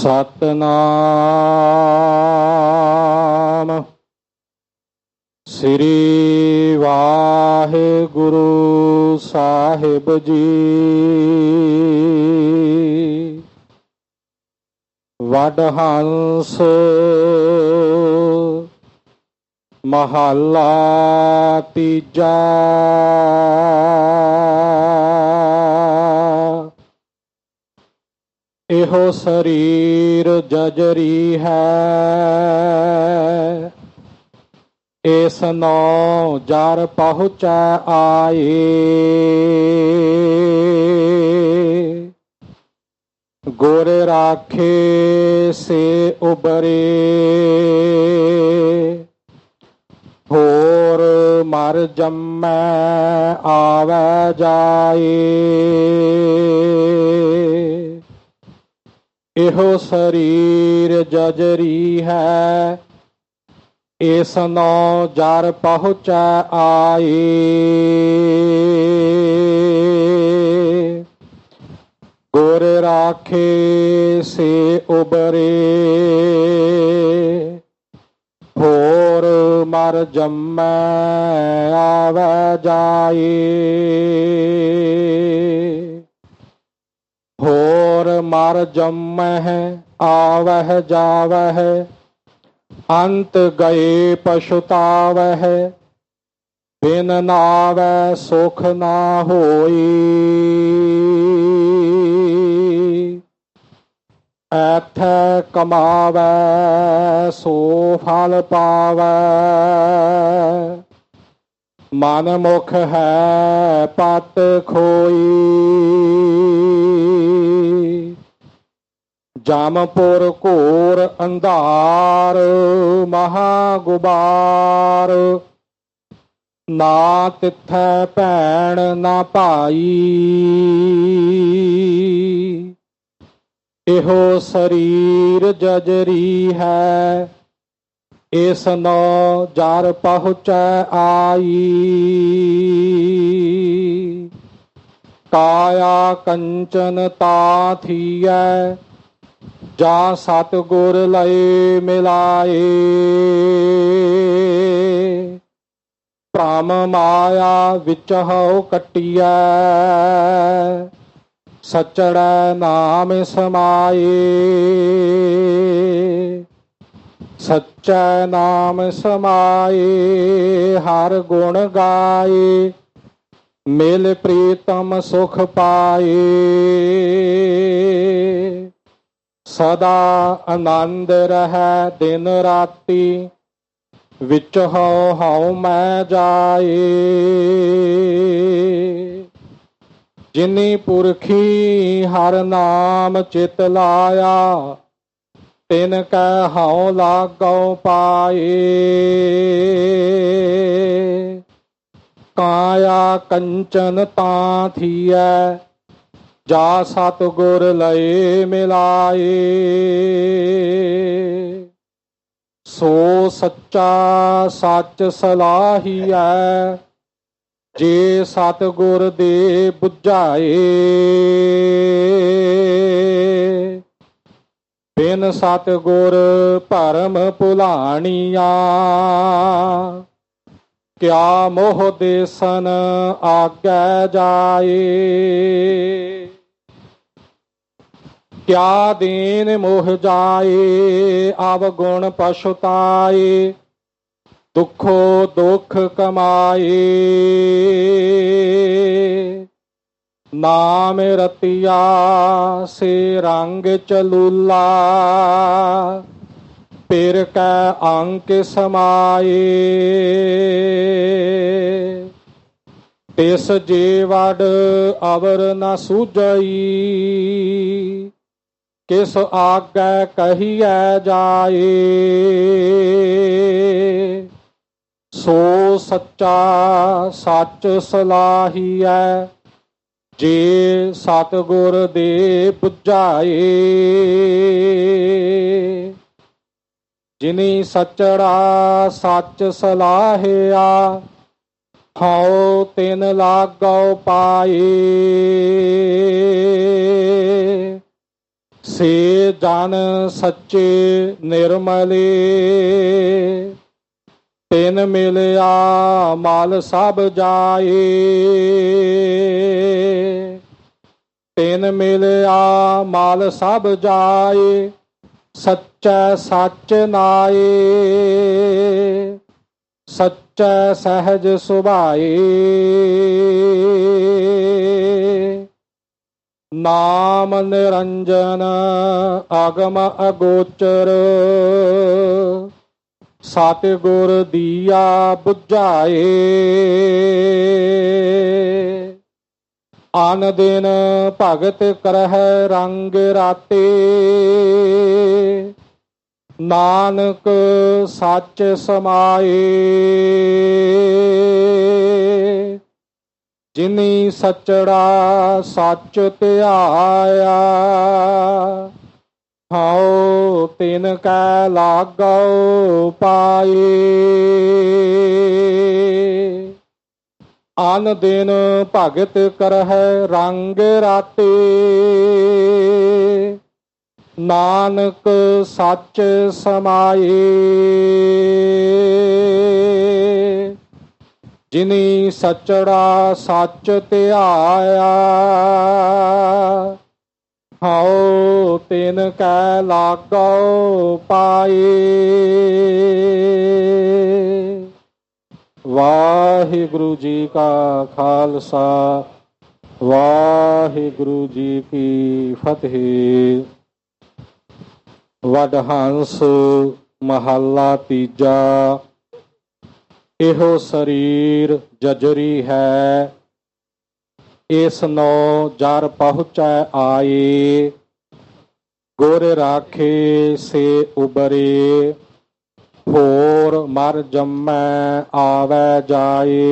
ਸਤਨਾਮ। ਸ੍ਰੀ ਵਾਹਿਗੁਰੂ ਸਾਹਿਬ ਜੀ। ਵਡ ਹੰਸ ਮਹੱਲਾ ਤੀਜਾ। ਇਹੋ ਸਰੀਰ ਜਜਰੀ ਹੈ। ਇਸ ਨੋ ਜਰ ਪਹੁੰਚੈ ਆਏ। ਗੁਰ ਰਾਖੇ ਸੇ ਉਬਰੇ। ਹੋਰ ਮਰ ਜੰਮੈ ਆਵੈ ਜਾਏ। ਇਹੋ ਸਰੀਰ ਜਜਰੀ ਹੈ। ਇਸ ਨੋ ਜਰ ਪਹੁੰਚੈ ਆਏ। ਗੁਰ ਰਾਖੇ ਸੇ ਉਬਰੇ। ਹੋਰ ਮਰ ਜੰਮੈ ਆਵੈ ਜਾਏ। ਹੋਰ ਮਰ ਜੰਮਹਿ ਆਵਹਿ, ਜਾਵਹਿ, ਅੰਤ ਗਏ ਪਛੁਤਾਵਹਿ, ਬਿਨ ਨਾਵੈ ਸੁਖ ਨਾ ਹੋਈ। ਐਥੈ ਕਮਾਵੈ ਸੋ ਫਲ ਪਾਵੈ। ਮਨ ਮੁਖ ਹੈ ਪਤ ਖੋਈ। ਜਾਮਪੁਰ ਘੋਰ ਅੰਧਾਰ ਮਹਾ ਗੁਬਾਰ ਨਾ ਤਿੱਥੈ ਭੈਣ, ਨਾ ਭਾਈ। ਇਹੋ ਸਰੀਰ ਜਜਰੀ ਹੈ, ਇਸ ਨੋ ਜਰ ਪਹੁੰਚੈ ਆਈ। ਕਾਇਆ ਕੰਚਨ ਤਾ ਥੀਐ ਜਾ ਸਤ ਗੁਰ ਲਏ ਮਿਲਾਏ। ਭ੍ਰਮ ਮਾਇਆ ਵਿੱਚ ਹਉ ਕਟਿਐ। ਸਚੜੈ ਨਾਮ ਸਮਾਏ। ਸਚੈ ਨਾਮ ਸਮਾਏ, ਹਰ ਗੁਣ ਗਾਏ। ਮਿਲ ਪ੍ਰੀਤਮ ਸੁਖ ਪਾਏ। ਸਦਾ ਆਨੰਦ ਰਹੈ ਦਿਨ ਰਾਤੀ, ਵਿੱਚ ਹਉ ਹਉ ਮੈਂ ਜਾਏ। ਜਿਨੀ ਪੁਰਖੀ ਹਰ ਨਾਮ ਚਿਤ ਲਾਇਆ, ਤਿਨ ਕੈ ਹਉ ਲਾਗਉ ਪਾਏ। ਕਾਇਆ ਕੰਚਨ ਤਾਂ ਥੀਐ ਜਾ ਸਤ ਗੁਰ ਲਏ ਮਿਲਾਏ। ਸੋ ਸੱਚਾ ਸੱਚ ਸਲਾਹੀ ਸਲਾਹੀਐ ਜੇ ਸਤ ਗੁਰ ਦੇ 부ਝਾਏ ਬਿਨ ਸਤ ਗੁਰ ਭਰਮ ਭੁਲਾਣੀਆਂ, ਕਿਆ ਮੋਹ ਦੇਸਨ ਆਗੈ ਜਾਏ। ਕਿਆ ਦੇਨ ਮੋਹ ਜਾਏ, ਆਵ ਗੁਣ ਪਛੁਤਾਏ, ਦੁਖੋ ਦੁਖ ਕਮਾਏ। ਨਾਮ ਰਤਿਆ ਸੇ ਰੰਗ ਚਲੂਲਾ, ਪੇਰ ਕੈ ਅੰਕ ਸਮਾਏ। ਤਿਸ ਜੀਵੜ ਅਵਰ ਨਾ ਸੁਜਈ ਕਿਸ ਆਗੈ ਕਹੀਐ ਜਾਏ? ਸੋ ਸੱਚਾ ਸੱਚ ਸਲਾਹੀਐ, ਜੇ ਸਤਗੁਰ ਦੇ 부ਝਾਏ ਜਿਨੀ ਸਚੜਾ ਸੱਚ ਸਲਾਹਿਆ, ਹਉ ਤਿਨ ਲਾਗਉ ਪਾਏ। ਸੇ ਜਨ ਸੱਚੇ ਨਿਰਮਲੇ। ਤਿਨ ਮਿਲਿਆ ਮਾਲ ਸਭ ਜਾਏ। ਤਿਨ ਮਿਲਿਆ ਮਾਲ ਸਭ ਜਾਏ, ਸੱਚੈ ਸੱਚ ਨਾਏ। ਸੱਚੈ ਸਹਿਜ ਸੁਭਾਏ। ਨਾਮ ਨਿਰੰਜਨ ਆਗਮ ਅਗੋਚਰ। ਸਤਿਗੁਰ ਦੀਆ 부ਝਾਏ ਆਨ ਦਿਨ ਭਗਤ ਕਰਹਿ ਰੰਗ ਰਾਤੇ। ਨਾਨਕ ਸੱਚ ਸਮਾਏ। ਜਿਨੀ ਸਚੜਾ ਸੱਚ ਧਿਆਇਆ, ਹਉ ਤਿਨ ਕੈ ਲਾਗਉ ਪਾਏ ਆਨ ਦਿਨ ਭਗਤ ਕਰਹਿ ਰੰਗ ਰਾਤੇ। ਨਾਨਕ ਸੱਚ ਸਮਾਏ ਜਿਨੀ ਸਚੜਾ ਸੱਚ ਧਿਆਇਆ ਹਉ ਤਿਨ ਕੈ ਲਾਗਉ ਪਾਏ ਵਾਹਿਗੁਰੂ ਜੀ ਕਾ ਖਾਲਸਾ, ਵਾਹਿਗੁਰੂ ਜੀ ਕੀ ਫਤਿਹ। ਵਡਹੰਸ ਮਹੱਲਾ ਤੀਜਾ ਇਹੋ ਸਰੀਰ ਜਜਰੀ ਹੈ। ਇਸ ਨੋ ਜਰ ਪਹੁੰਚੈ ਆਏ। ਗੁਰ ਰਾਖੇ ਸੇ ਉਬਰੇ। ਹੋਰ ਮਰ ਜੰਮੈ ਆਵੈ ਜਾਏ।